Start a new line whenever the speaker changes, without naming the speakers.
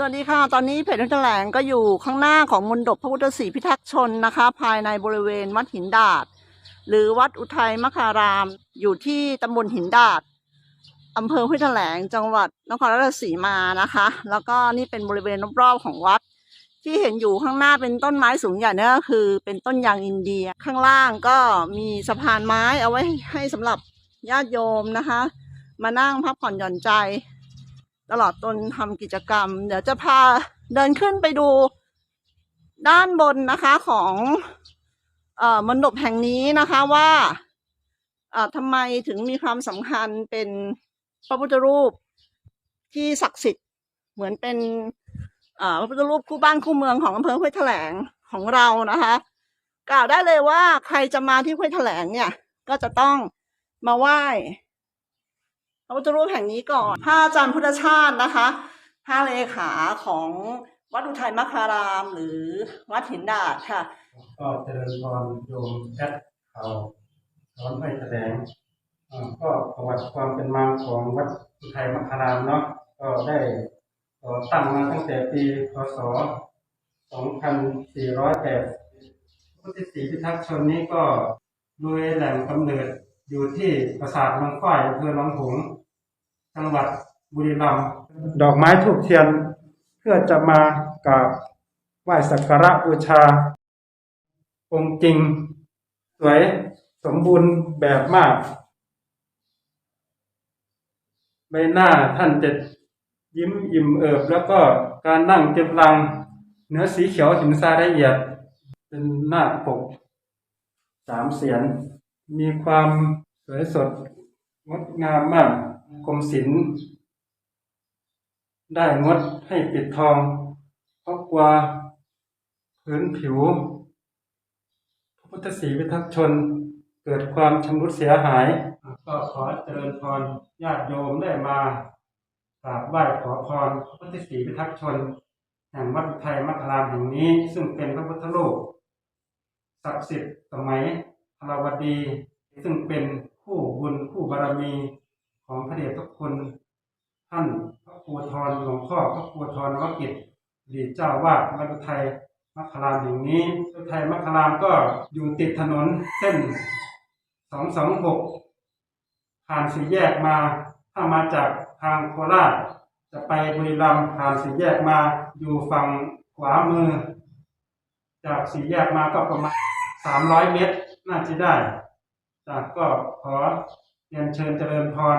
สวัสดีค่ะ ตอนนี้เพจแถลงก็อยู่ข้างหน้าของมณฑปพระพุทธศรีพิทักษ์ชนนะคะ ภายในบริเวณวัดหินดาดหรือวัดอุทัยมคาราม อยู่ที่ตำบลหินดาดอำเภอห้วยแถลงจังหวัดนครราชสีมานะคะ แล้วก็นี่เป็นบริเวณรอบๆของวัด ที่เห็นอยู่ข้างหน้าเป็นต้นไม้สูงใหญ่เนี่ยก็คือ เป็นต้นยางอินเดียข้างล่างก็มีสะพานไม้เอาไว้ให้สำหรับญาติโยมนะคะ มานั่งพักผ่อนหย่อนใจ ตลอดตนทำกิจกรรม เดี๋ยวจะพาเดินขึ้นไปดูด้านบนนะคะของอมณฑปแห่งนี้นะคะว่าทำไมถึงมีความสำคัญเป็นพระพุทธรูปที่ศักดิ์สิทธิ์เหมือนเป็นพระพุทธรูปคู่บ้านคู่เมืองของอำเภอห้วยแถลงของเรานะคะ กล่าวได้เลยว่าใครจะมาที่ห้วยแถลงเนี่ย ก็จะต้องมาไหว้ พระพุทธรูปแห่งนี้ก่อนพระอาจารย์พุทธชาตินะคะพระเลขาของวัดอุทัยมคาราม หรือวัดหินดาดค่ะ
ก็เจริญพรโยมแอดเขาสอนให้แถลงอ่าก็ประวัติความเป็นมาของวัดอุทัยมคารามเนาะก็ได้ก่อตั้งมาตั้งแต่ปีพศ 2408พุทธศรีพิทักษ์ชนนี้ก็โดยแหล่งกำเนิดอยู่ที่ปราสาทมืองฝ้ายอำเภอหนองหงส์ จังหวัดบุรีรัมย์ดอกไม้ทูบเทียนเพื่อจะมากราบไหว้สักการะบูชา องค์จริง สวยสมบูรณ์แบบมาก ใบหน้าท่านจะยิ้มอิ่มเอิบ แล้วก็การนั่งเจ็บลัง เนื้อสีเขียวหินทรายละเอียด เป็นหน้าปกสามเสียน มีความสวยสดงดงามมาก รมศิลป์ได้งดให้ปิดทอง เพราะกลัวพื้นผิว พระพุทธศรีพิทักษ์ชนเกิดความชำรุดเสียหาย ก็ขอเจริญพรญาติโยมได้มากราบไหว้ขอพรพระพุทธศรีพิทักษ์ชน แห่งวัดอุทัยมัคคารามแห่งนี้ซึ่งเป็นพระพุทธรูปศักดิ์สิทธิ์สมัยพระวดี ซึ่งเป็นคู่บุญคู่บารมี ของพระเดชพระคุณท่านพระครูทรหลวงพ่อพระครูทรนวกิจอดีเจ้าวาดวัดอุทัยมัคคารามแห่งนี้อุทัยมัคคารามก็อยู่ติดถนนเส้นสองสองหกผ่านสี่แยกมา ถ้ามาจากทางโคราช จะไปบุรีรัมย์ผ่านสี่แยกมาอยู่ฝั่งขวามือ จากสี่แยกมาก็ประมาณสามร้อยเมตร น่าจะได้จากก็ขอเรียนเชิญเจริญพร